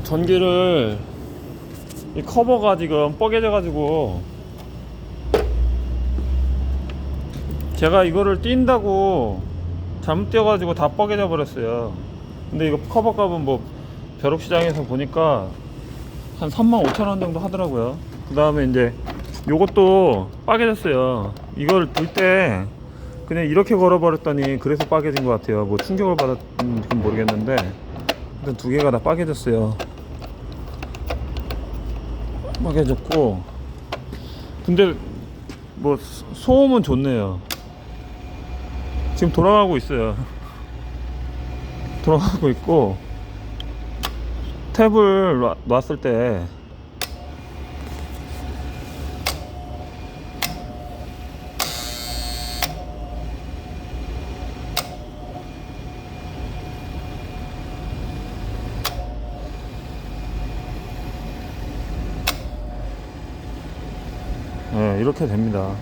어, 전기를 이 커버가 지금 뻐개져 가지고 제가 이거를 띈다고 잘못 띄워 가지고 다 뻐개져 버렸어요. 근데 이거 커버 값은 뭐 벼룩시장에서 보니까 한 3만 5천 원 정도 하더라고요. 그 다음에 이제 요것도 빠개졌어요. 이걸 둘때 그냥 이렇게 걸어버렸더니 그래서 빠개진 것 같아요. 뭐 충격을 받았는지 모르겠는데 일단 두 개가 다 빠개졌어요 빠개졌고. 근데 뭐 소- 소음은 좋네요. 지금 돌아가고 있어요. 돌아가고 있고. 탭을 놔- 놨을 때 네, 이렇게 됩니다.